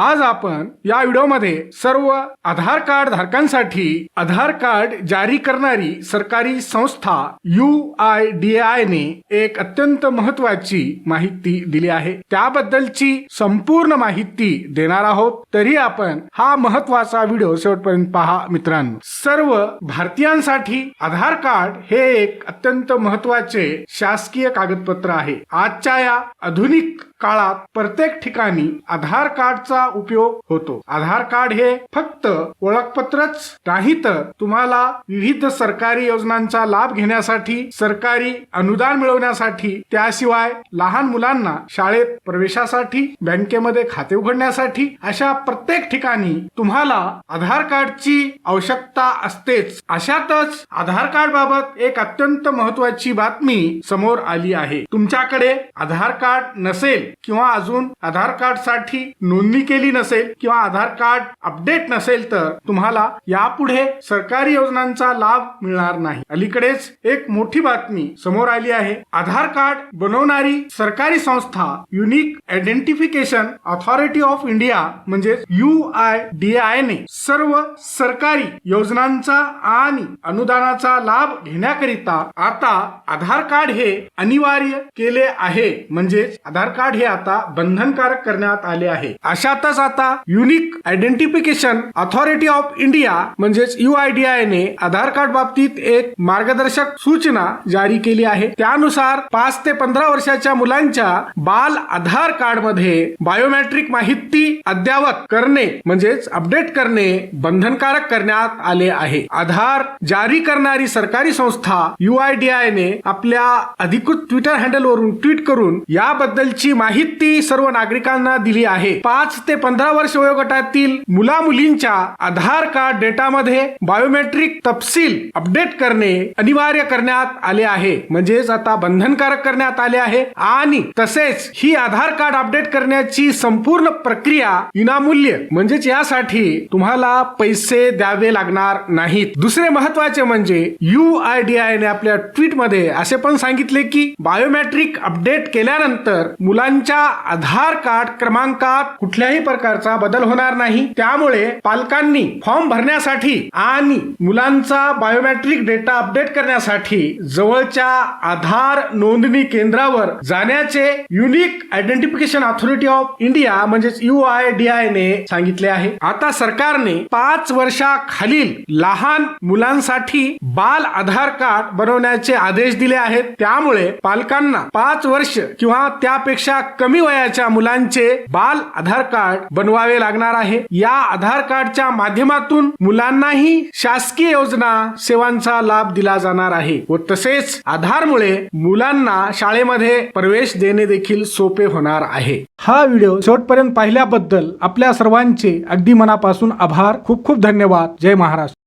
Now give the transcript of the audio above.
आज आपण या व्हिडिओमध्ये सर्व आधार कार्ड धारकांसाठी आधार कार्ड जारी करणारी सरकारी संस्था यू आय डी आय ने एक अत्यंत महत्वाची माहिती दिली आहे. त्याबद्दलची संपूर्ण माहिती देणार आहोत. तरी आपण हा महत्त्वाचा व्हिडिओ शेवटपर्यंत पहा मित्रांनो. सर्व भारतीयांसाठी आधार कार्ड हे एक अत्यंत महत्त्वाचे शासकीय कागदपत्र आहे. आजच्या या आधुनिक काळात प्रत्येक ठिकाणी आधार कार्डचा उपयोग होतो. आधार कार्ड हे फक्त ओळखपत्रच नाही तर तुम्हाला विविध सरकारी योजनांचा लाभ घेण्यासाठी सरकारी अनुदान मिळवण्यासाठी त्याशिवाय लहान मुलांना शाळेत प्रवेशासाठी बँकेमध्ये खाते उघडण्यासाठी अशा प्रत्येक ठिकाणी तुम्हाला आधार कार्डची आवश्यकता असतेच. अशातच आधार कार्ड बाबत एक अत्यंत महत्वाची बातमी समोर आली आहे. तुमच्याकडे आधार कार्ड नसेल किंवा अजून आधार कार्डसाठी नोंदणी केली नसेल किंवा आधार कार्ड अपडेट नसेल तर तुम्हाला यापुढे सरकारी योजनांचा लाभ मिळणार नाही. अलीकडेच एक मोठी बातमी समोर आली आहे. आधार कार्ड बनवणारी सरकारी संस्था unique identification authority of India म्हणजे यू आय डी आय ने सर्व सरकारी योजनांचा आणि अनुदानाचा लाभ घेण्याकरिता आता आधार कार्ड हे अनिवार्य केले आहे. म्हणजेच आधार कार्ड हे आता बंधनकारक करण्यात आले आहे. अशातच आता unique identification authority of India म्हणजेच यू आय डी आय ने आधार कार्ड बाबतीत एक मार्गदर्शक सूचना जारी केली आहे. त्यानुसार पाच ते पंधरा वर्षाच्या मुलांच्या बाल आधार कार्डमध्ये बायोमेट्रिक माहिती अद्यावत करणे म्हणजेच अपडेट करणे बंधनकारक करण्यात आले आहे. आधार जारी करणारी सरकारी संस्था यु आय डी आय ने आपल्या अधिकृत ट्विटर हँडल वरून ट्विट करून याबद्दलची माहिती सर्व नागरिकांना दिली आहे. पाच ते पंधरा वर्ष वयोगटातील मुला मुलींच्या आधार कार्ड डेटामध्ये बायोमेट्रिक तपशील अपडेट करणे अनिवार्य करण्यात आले आहे. म्हणजेच आता बंधनकारक करण्यात आले आहे आणि तसेच ही आधार कार्ड अपडेट करण्याची संपूर्ण प्रक्रिया विनामूल्य. म्हणजेच यासाठी तुम्हाला पैसे द्यावे लागणार नाहीत. दुसरे महत्त्वाचे म्हणजे यू आय डी आय ने आपल्या ट्विटमध्ये असे पण सांगितले की बायोमेट्रिक अपडेट केल्यानंतर मुलांनी मुलांच्या आधार कार्ड क्रमांकात कुठल्याही प्रकारचा बदल होणार नाही. त्यामुळे पालकांनी फॉर्म भरण्यासाठी आणि मुलांचा बायोमेट्रिक डेटा अपडेट करण्यासाठी जवळच्या आधार नोंदणी केंद्रावर जाण्याचे unique identification authority of India म्हणजेच यू आय डी आय ने सांगितले आहे. आता सरकारने पाच वर्षाखालील लहान मुलांसाठी बाल आधार कार्ड बनवण्याचे आदेश दिले आहेत. त्यामुळे पालकांना पाच वर्ष किंवा त्यापेक्षा कमी वयाच्या मुलांचे बाल आधार कार्ड बनवावे लागणार आहे. या आधार कार्डच्या माध्यमातून मुलांनाही शासकीय योजना सेवांचा लाभ दिला जाणार आहे व तसेच आधारमुळे मुलांना शाळेमध्ये प्रवेश देणे देखील सोपे होणार आहे. हा व्हिडिओ शेवटपर्यंत पाहिल्याबद्दल आपल्या सर्वांचे अगदी मनापासून आभार. खूप खूप धन्यवाद. जय महाराष्ट्र.